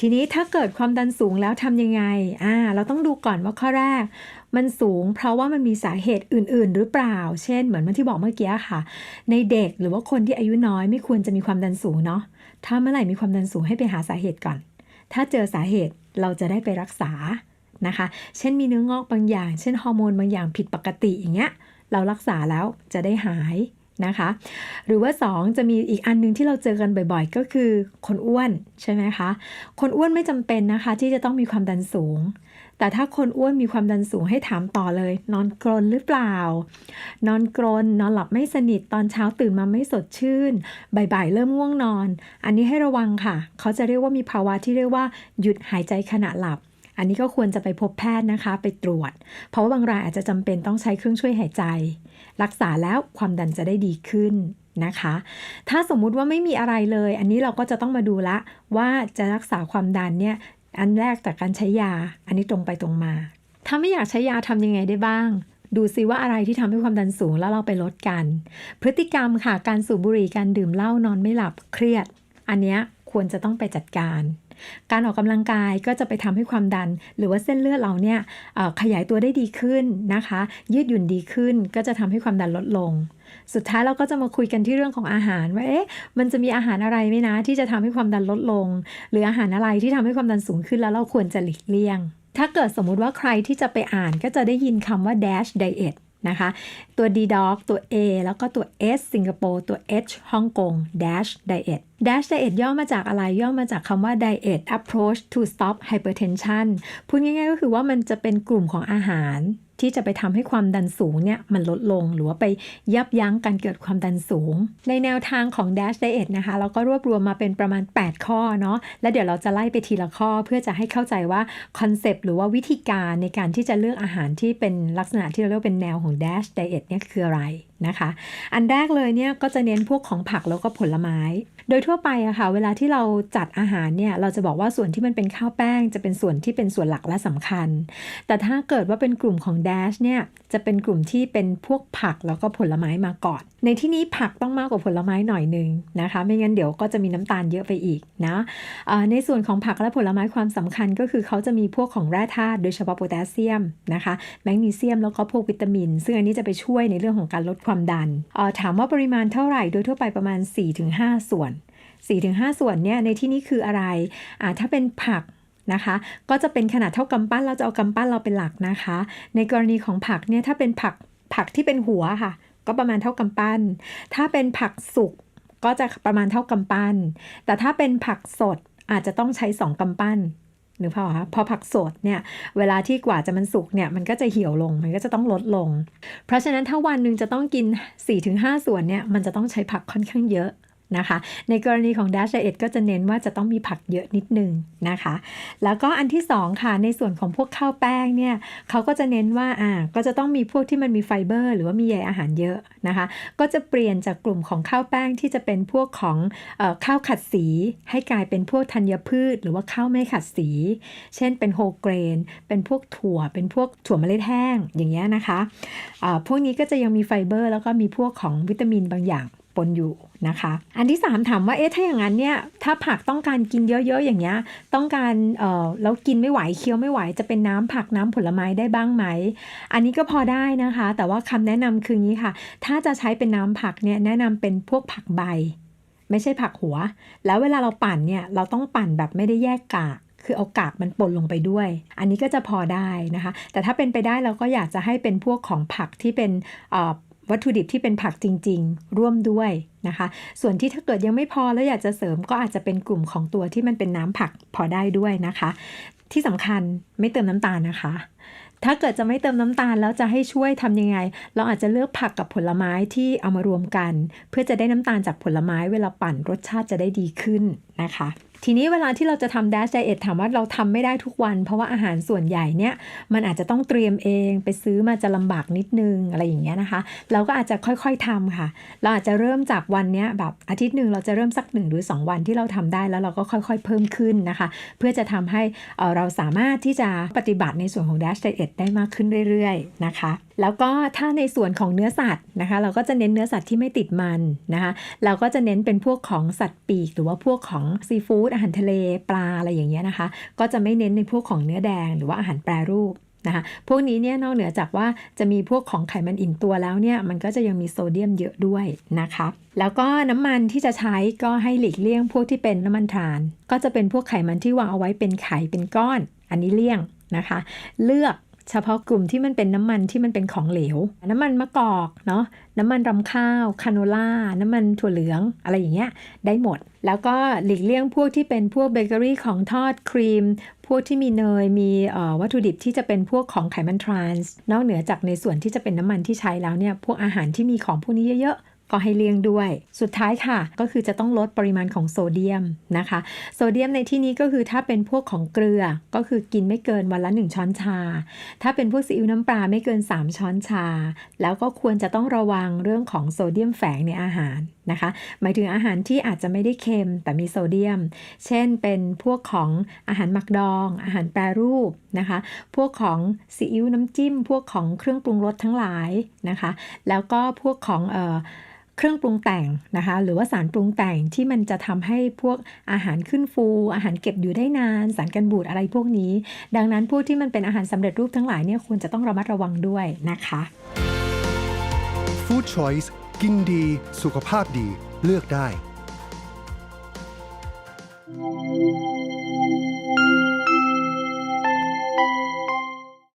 ทีนี้ถ้าเกิดความดันสูงแล้วทำยังไงอ่าเราต้องดูก่อนว่าข้อแรก มันสูงเพราะว่ามันมีสาเหตุอื่น ๆ หรือเปล่า เช่น เหมือนที่บอกเมื่อกี้ค่ะ ในเด็กหรือว่าคนที่อายุน้อยไม่ควรจะมีความดันสูงเนาะถ้าเมื่อไหร่มีความดันสูงให้ไปหาสาเหตุก่อน ถ้าเจอสาเหตุเราจะได้ไปรักษานะคะ เช่นมีเนื้องอกบางอย่าง เช่นฮอร์โมนบางอย่างผิดปกติอย่างเงี้ย เรารักษาแล้วจะได้หาย นะคะ หรือว่า 2 จะมีอีกอันหนึงที่เราเจอกันบ่อยๆ ก็คือคนอ้วนใช่ไหมคะ คนอ้วนไม่จำเป็นนะคะ ที่จะต้องมีความดันสูง แต่ถ้าคนอ้วนมีความดันสูงให้ถามต่อเลย นอนกรนหรือเปล่า นอนกรน นอนหลับไม่สนิทตอนเช้าตื่นมาไม่สดชื่น บ่ายๆเริ่มง่วงนอน อันนี้ให้ระวังค่ะ เขาจะเรียกว่ามีภาวะที่เรียกว่าหยุดหายใจขณะหลับ อันนี้ก็ควรจะไปพบแพทย์นะคะไปตรวจ เพราะว่าบางรายอาจจะจำเป็นต้องใช้เครื่องช่วยหายใจ รักษาแล้วความดันจะได้ดีขึ้นนะคะ ถ้าสมมุติว่าไม่มีอะไรเลย อันนี้เราก็จะต้องมาดูละว่าจะรักษาความดันเนี่ยอันแรกจากการใช้ยา อันนี้ตรงไปตรงมา ถ้าไม่อยากใช้ยาทำยังไงได้บ้าง ดูซิว่าอะไรที่ทำให้ความดันสูงแล้วเราไปลดกัน พฤติกรรมค่ะ การสูบบุหรี่ การดื่มเหล้านอนไม่หลับ เครียด อันเนี้ย ควรจะต้องไปจัดการ การออกกำลังกายก็จะไปทำให้ความดัน หรือว่าเส้นเลือดเราเนี่ยขยายตัวได้ดีขึ้นนะคะ ยืดหยุ่นดีขึ้นก็จะทำให้ความดันลดลง สุดท้ายเราก็จะมาคุยกันที่เรื่องของอาหารว่าเอ๊ะมันจะมีอาหารอะไรไหมนะ ที่จะทำให้ความดันลดลง หรืออาหารอะไรที่ทำให้ความดันสูงขึ้นแล้วเราควรจะหลีกเลี่ยง ถ้าเกิดสมมุติว่าใครที่จะไปอ่านก็จะได้ยินคำว่า dash diet นะคะ ตัว D dog ตัว A แล้วก็ตัว S สิงคโปร์ ตัว H ฮ่องกง dash diet dash diet ย่อมาจากอะไร ย่อมาจากคำว่า diet approach to stop hypertension พูดง่ายๆก็คือว่ามันจะเป็นกลุ่มของอาหาร ที่จะไปทำให้ความดันสูงเนี่ยมันลดลงหรือว่าไปยับยั้งการเกิดความดันสูง ในแนวทางของ Dash Diet นะคะ เราก็รวบรวมมาเป็นประมาณ 8 ข้อเนาะแล้วเดี๋ยวเราจะไล่ไปทีละข้อเพื่อจะให้เข้าใจว่าคอนเซปต์หรือว่าวิธีการในการที่จะเลือกอาหารที่เป็นลักษณะที่เราเรียกเป็นแนวของ Dash Diet เนี่ยคืออะไร นะคะ อันแรกเลยเนี่ยก็จะเน้นพวกของผักแล้วก็ผลไม้ โดยทั่วไปอะค่ะ เวลาที่เราจัดอาหารเนี่ยเราจะบอกว่าส่วนที่มันเป็นข้าวแป้ง จะเป็นส่วนที่เป็นส่วนหลักและสำคัญ แต่ถ้าเกิดว่าเป็นกลุ่มของ Dash เนี่ยจะเป็นกลุ่มที่เป็นพวกผักแล้วก็ผลไม้มาก่อน ในที่นี้ผักต้องมากกว่าผลไม้หน่อยหนึ่งนะคะ ไม่งั้นเดี๋ยวก็จะมีน้ำตาลเยอะไปอีกนะในส่วนของผักและผลไม้ความสำคัญก็คือเขาจะมีพวกของแร่ธาตุโดยเฉพาะโพแทสเซียมนะคะแมกนีเซียมแล้วก็พวกวิตามิน ซึ่งอันนี้จะไปช่วยในเรื่องของการลดความดันออถามว่าปริมาณเท่าไหร่โดยทั่วไปประมาณ 4-5 ส่วน 4-5 ส่วนเนี่ยในที่นี้คืออะไรถ้าเป็นผักนะคะก็จะเป็นขนาดเท่ากำปั้นเราจะเอากำปั้นเราเป็นหลักนะคะ ในกรณีของผักเนี่ยถ้าเป็นผักผักที่เป็นหัวค่ะ ก็ประมาณเท่ากำปั้น ถ้าเป็นผักสุกก็จะประมาณเท่ากำปั้น แต่ถ้าเป็นผักสดอาจจะต้องใช้สองกำปั้น หรือเปล่าคะพอผักสดเนี่ยเวลาที่กว่าจะมันสุกเนี่ยมันก็จะเหี่ยวลงมันก็จะต้องลดลง เพราะฉะนั้นถ้าวันหนึ่งจะต้องกิน 4-5 ส่วนเนี่ยมันจะต้องใช้ผักค่อนข้างเยอะ นะคะ ในกรณีของ Dash Diet ก็จะเน้นว่าจะต้องมีผักเยอะนิดนึงนะคะ แล้วก็อันที่ 2 ค่ะ ในส่วนของพวกข้าวแป้งเนี่ยเขาก็จะเน้นว่าอ่าก็จะต้องมีพวกที่มันมีไฟเบอร์ หรือว่ามีใยอาหารเยอะนะคะ ก็จะเปลี่ยนจากกลุ่มของข้าวแป้งที่จะเป็นพวกของออข้าวขัดสี ให้กลายเป็นพวกธัญพืช หรือว่าข้าวไม่ขัดสี เช่นเป็นโฮเกรน เป็นพวกถั่ว เป็นพวกถั่วเมล็ดแห้งอย่างเงี้ยนะคะอ่าพวกนี้ก็จะยังมีไฟเบอร์ แล้วก็มีพวกของวิตามินบางอย่าง ปนอยู่นะคะ อันที่ 3 ถามว่าเอ๊ะถ้าอย่างนั้นเนี่ยถ้าผักต้องการกินเยอะๆอย่างเงี้ยต้องการเอ่อแล้วกินไม่ไหวเคี้ยวไม่ไหวจะเป็นน้ำผักน้ำผลไม้ได้บ้างไหม อันนี้ก็พอได้นะคะ แต่ว่าคำแนะนำคืองี้ค่ะ ถ้าจะใช้เป็นน้ำผักเนี่ยแนะนำเป็นพวกผักใบ ไม่ใช่ผักหัว แล้วเวลาเราปั่นเนี่ยเราต้องปั่นแบบไม่ได้แยกกากคือเอากากมันปนลงไปด้วย อันนี้ก็จะพอได้นะคะ แต่ถ้าเป็นไปได้เราก็อยากจะให้เป็นพวกของผักที่เป็นเวัตถุดิบที่เป็นผักจริง ๆ ร่วมด้วยนะคะ ส่วนที่ถ้าเกิดยังไม่พอแล้วอยากจะเสริมก็อาจจะเป็นกลุ่มของตัวที่มันเป็นน้ำผักพอได้ด้วยนะคะ ที่สำคัญไม่เติมน้ำตาลนะคะถ้าเกิดจะไม่เติมน้ำตาลแล้วจะให้ช่วยทำยังไง เราอาจจะเลือกผักกับผลไม้ที่เอามารวมกัน เพื่อจะได้น้ำตาลจากผลไม้เวลาปั่นรสชาติจะได้ดีขึ้นนะคะ ทีนี้เวลาที่เราจะทำ dash diet ถามว่าเราทำไม่ได้ทุกวัน เพราะว่าอาหารส่วนใหญ่เนี่ยมันอาจจะต้องเตรียมเองไปซื้อมาจะลำบากนิดนึงอะไรอย่างเงี้ยนะคะ เราก็อาจจะค่อยๆทำค่ะ เราอาจจะเริ่มจากวันเนี้ยแบบอาทิตย์หนึ่งเราจะเริ่มสักหนึ่งหรือ 2 วันที่เราทำได้แล้วเราก็ค่อยๆเพิ่มขึ้นนะคะ เพื่อจะทำให้เราสามารถที่จะปฏิบัติในส่วนของ dash diet ได้มากขึ้นเรื่อยๆนะคะแล้วก็ถ้าในส่วนของเนื้อสัตว์นะคะ เราก็จะเน้นเนื้อสัตว์ที่ไม่ติดมันนะคะ เราก็จะเน้นเป็นพวกของสัตว์ปีก หรือว่าพวกของซีฟู้ดดอาหารทะเลปลาอะไรอย่างเงี้ยนะคะ ก็จะไม่เน้นในพวกของเนื้อแดงหรือว่าอาหารแปรรูปนะคะพวกนี้เนี่ยนอกเหนือจากว่าจะมีพวกของไขมันอิ่มตัวแล้วเนี่ยมันก็จะยังมีโซเดียมเยอะด้วยนะคะ แล้วก็น้ำมันที่จะใช้ก็ให้หลีกเลี่ยงพวกที่เป็นน้ำมันทราน ก็จะเป็นพวกไขมันที่วางเอาไว้เป็นไข่เป็นก้อน อันนี้เลี่ยงนะคะ เลือก เฉพาะกลุ่มที่มันเป็นน้ำมันที่มันเป็นของเหลว น้ำมันมะกอกเนาะน้ำมันรำข้าวคาโนล่าน้ำมันถั่วเหลืองอะไรอย่างเงี้ยได้หมด แล้วก็หลีกเลี่ยงพวกที่เป็นพวกเบเกอรี่ของทอดครีม พวกที่มีเนยมีวัตถุดิบที่จะเป็นพวกของไขมันทรานส์นอกเหนือจากในส่วนที่จะเป็นน้ำมันที่ใช้แล้วเนี่ยพวกอาหารที่มีของพวกนี้เยอะ ก็ให้เลี่ยงด้วย สุดท้ายค่ะ ก็คือจะต้องลดปริมาณของโซเดียมนะคะ โซเดียมในที่นี้ก็คือถ้าเป็นพวกของเกลือก็คือกินไม่เกินวันละ 1 ช้อนชา ถ้าเป็นพวกซีอิ๊วน้ำปลาไม่เกิน 3 ช้อนชา แล้วก็ควรจะต้องระวังเรื่องของโซเดียมแฝงในอาหารนะคะ หมายถึงอาหารที่อาจจะไม่ได้เค็มแต่มีโซเดียม เช่นเป็นพวกของอาหารหมักดอง อาหารแปรรูปนะคะ พวกของซีอิ๊วน้ำจิ้ม พวกของเครื่องปรุงรสทั้งหลายนะคะ แล้วก็พวกของเอ่อ เครื่องปรุงแต่งนะคะ หรือว่าสารปรุงแต่งที่มันจะทำให้พวกอาหารขึ้นฟู อาหารเก็บอยู่ได้นาน สารกันบูดอะไรพวกนี้ ดังนั้นพวกที่มันเป็นอาหารสำเร็จรูปทั้งหลายเนี่ยควรจะต้องระมัดระวังด้วยนะคะ Food Choice กินดี สุขภาพดีเลือกได้